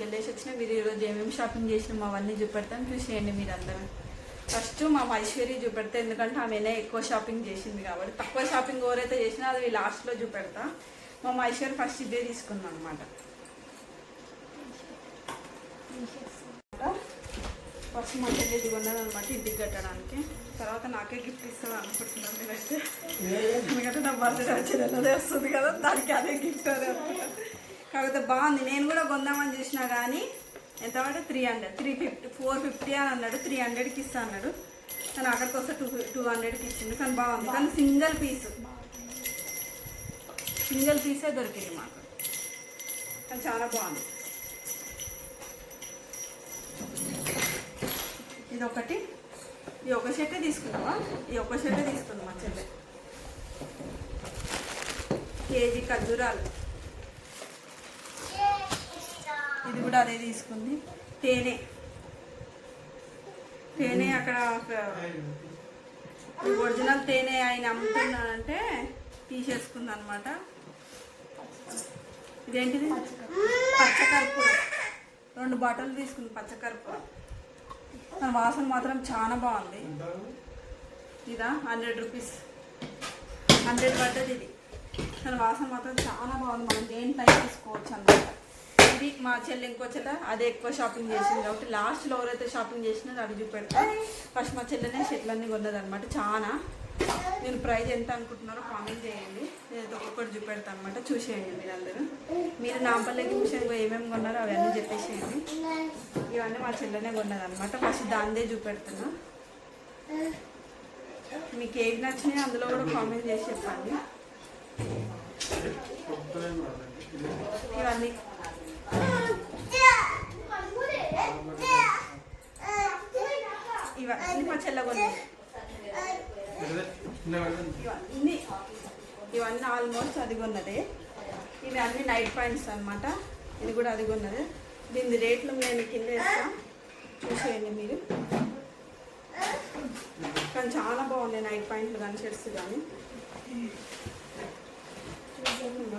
వెళ్ళేసి వచ్చిన మీరు ఈరోజు ఏమేమి షాపింగ్ చేసినాం అవన్నీ చూపెడతాను చూసేయండి మీరు అందరూ. ఫస్ట్ మా ఐశ్వర్య చూపెడతా ఎందుకంటే ఆమెనే ఎక్కువ షాపింగ్ చేసింది కాబట్టి తక్కువ షాపింగ్ ఎవరైతే చేసినా అది లాస్ట్లో చూపెడతా మా ఐశ్వర్య ఫస్ట్ ఇదే తీసుకుందాం అనమాట ఫస్ట్ మా దగ్గర ఇది కొన్నాను అనమాట ఇంటికి కట్టడానికి తర్వాత నాకే గిఫ్ట్ ఇస్తాను అనుకుంటున్నాను నేనైతే ఎందుకంటే నా బర్త్డే వచ్చేది వస్తుంది కదా దానికి అదే గిఫ్ట్ అదే అనుకుంటాను కాకపోతే బాగుంది. నేను కూడా కొందామని చూసినా కానీ ఎంత పడితే three hundred three fifty four fifty అని అన్నాడు. త్రీ హండ్రెడ్కి ఇస్తా అన్నాడు. కానీ అక్కడికి వస్తే టూ టూ హండ్రెడ్కి ఇచ్చిండు. కానీ బాగుంది. కానీ సింగిల్ పీస్ సింగిల్ పీసే దొరికింది మాకు. కానీ చాలా బాగుంది. ఇది ఒకటి ఈ ఒక షర్టే తీసుకుందామా? ఈ ఒక షర్టే తీసుకుందాం మా చెల్లె? కేజీ ఖర్జూరాలు. ఇది కూడా అదే తీసుకుంది. తేనె. తేనె అక్కడ ఒరిజినల్ తేనె ఆయన అమ్ముతున్నాడంటే తీసేసుకుంది అనమాట ఇదేంటిది? పచ్చకర్పూరం. రెండు బాటిల్ తీసుకుంది పచ్చకర్పూరం. దాని వాసన మాత్రం చాలా బాగుంది. ఇదా హండ్రెడ్ రూపీస్. హండ్రెడ్ పడ్డది ఇది. దాని వాసన మాత్రం చాలా బాగుంది. మనం టైం తీసుకోవచ్చు అన్నమాట. ఇది మా చెల్లి ఇంకో చెల్ల అదే ఎక్కువ షాపింగ్ చేసింది కాబట్టి లాస్ట్లో ఎవరైతే షాపింగ్ చేసినా అది చూపెడతా. ఫస్ట్ మా చెల్లెనే షర్ట్లన్నీ కొన్నది అనమాట చాలా నేను ప్రైజ్ ఎంత అనుకుంటున్నారో కామెంట్ చేయండి. నేను ఒక్కొక్కటి చూపెడతాను అనమాట చూసేయండి మీరు అందరూ. మీరు నాంపల్లికి విషయంగా ఏమేమి కొన్నారో అవన్నీ చెప్పేసేయండి. ఇవన్నీ మా చెల్లెనే కొన్నది అనమాట ఫస్ట్ దాందే చూపెడుతున్నా. మీకు ఏది నచ్చినాయి అందులో కూడా కామెంట్ చేసి చెప్పండి. ఇవన్నీ మా చెల్ల కొన్నది ఇవన్నీ ఇవన్నీ ఆల్మోస్ట్ అదిగా కొన్నదే ఇవి అన్ని నైట్ పాయింట్స్ అనమాట ఇది కూడా అదిగా ఉన్నది. దీని రేట్లు నేను కింద వేస్తా. చూసేయండి మీరు. కానీ చాలా బాగున్నాయి నైట్ పాయింట్లు కానీ షర్ట్స్ కానీ.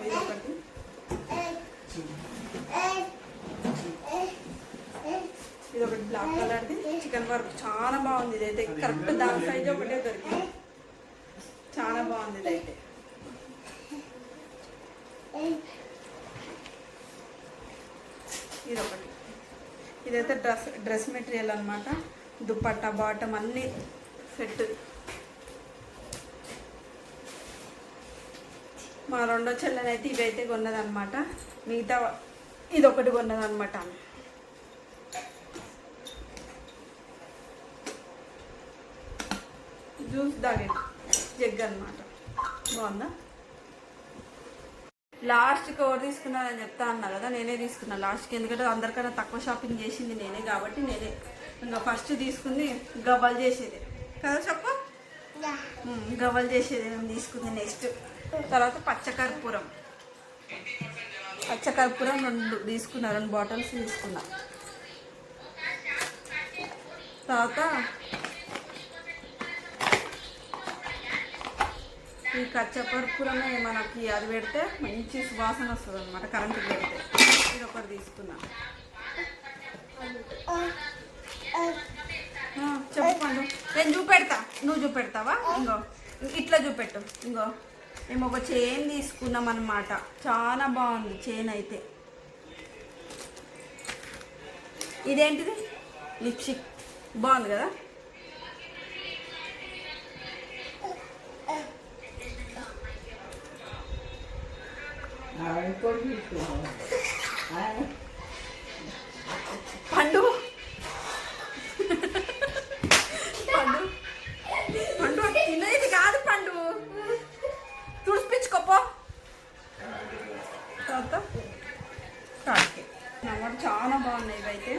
ఇది ఒకటి. ఇది ఒకటి బ్లాక్ కలర్ది చికెన్ వర్క్ చాలా బాగుంది ఇదైతే. కరెక్ట్ దాని సైజ్ ఒకటే దొరికింది. చాలా బాగుంది ఇదైతే. ఇది ఒకటి ఇదైతే డ్రెస్ డ్రెస్ మెటీరియల్ అనమాట దుప్పట్ట బాటం అన్నీ సెట్. మా రెండో చెల్లెనైతే ఇవైతే కొన్నదనమాట మిగతా ఇది ఒకటి కొన్నదనమాట ఆమె జ్యూస్ తాగేది. జగ్ అనమాట బాగుందా? లాస్ట్కి ఎవరు తీసుకున్నారని చెప్తా అన్నా కదా నేనే తీసుకున్నా లాస్ట్కి ఎందుకంటే అందరికన్నా తక్కువ షాపింగ్ చేసింది నేనే కాబట్టి నేనే. ఇంకా ఫస్ట్ తీసుకుంది గవ్వలు చేసేది. కదా చెప్పు? గవ్వలు చేసేది నేను తీసుకుంది నెక్స్ట్ తర్వాత పచ్చకర్పూరం. పచ్చకర్పూరం రెండు తీసుకున్నా రెండు బాటిల్స్ తీసుకున్నా. తర్వాత ఈ కచ్చపర్పురమే మనకి అది పెడితే మంచి సువాసన వస్తుంది అనమాట కరెంట్ పెడితే. ఇది ఒకటి తీసుకున్నా. ఆ, నేను చూపెడతా నువ్వు చూపెడతావా? ఇంకో ఇట్లా చూపెట్టు ఇంకో మేము ఒక చైన్ తీసుకున్నాం అనమాట చాలా బాగుంది చైన్ అయితే. ఇదేంటిది? లిప్స్టిక్. బాగుంది కదా? పండు. పండు. పండు తినేది కాదు పండు. తుడిపించుకోపో. తర్వాత చాలా బాగున్నాయి ఇవైతే.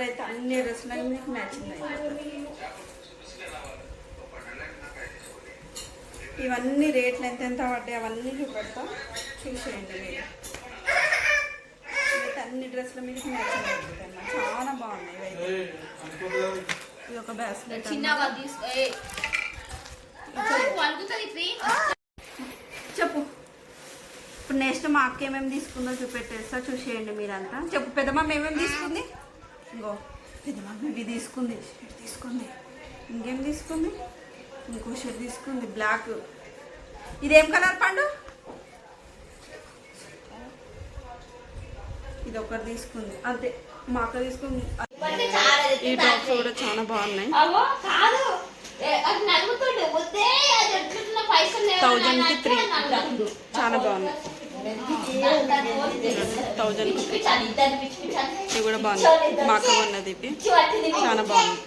కలర్ అయితే అన్ని డ్రెస్సులకి మీకు నచ్చింది ఇవన్నీ రేట్లు ఎంత ఎంత పడ్డాయి అవన్నీ చూపెడతా. చూసేయండి మీరు. ఇవైతే అన్ని డ్రెస్సుల మీకు నచ్చింది చాలా బాగున్నాయి ఇది ఒక బ్యాస్లెట్ చెప్పు. ఇప్పుడు నెక్స్ట్ మా అక్క ఏమేమి తీసుకుందో చూపెట్టేస్తా. చూసేయండి మీరంతా. చెప్పు పెద్దమ్మ ఏమేమి తీసుకుంది? ఇంకో పెద్దమ్మ ఇవి తీసుకుంది షర్ట్ తీసుకుంది. ఇంకేం తీసుకుంది? ఇంకో షర్ట్ తీసుకుంది బ్లాక్. ఇదేం కలర్ పండు? ఇది ఒకటి తీసుకుంది. అంతే మా అక్క తీసుకుంది. ఈ టాప్స్ కూడా చాలా బాగున్నాయి. అవో కాదు. ఏ, అది నలుగుతుండు వద్దే అది ఎట్లున్న పైసలు లేవు Thousand కి three. నలుగుతుండు. చాలా బాగుంది థౌజండ్. ఇది కూడా బాగుంది మా అక్క ఉన్నది పట్టింది. చాలా బాగుంది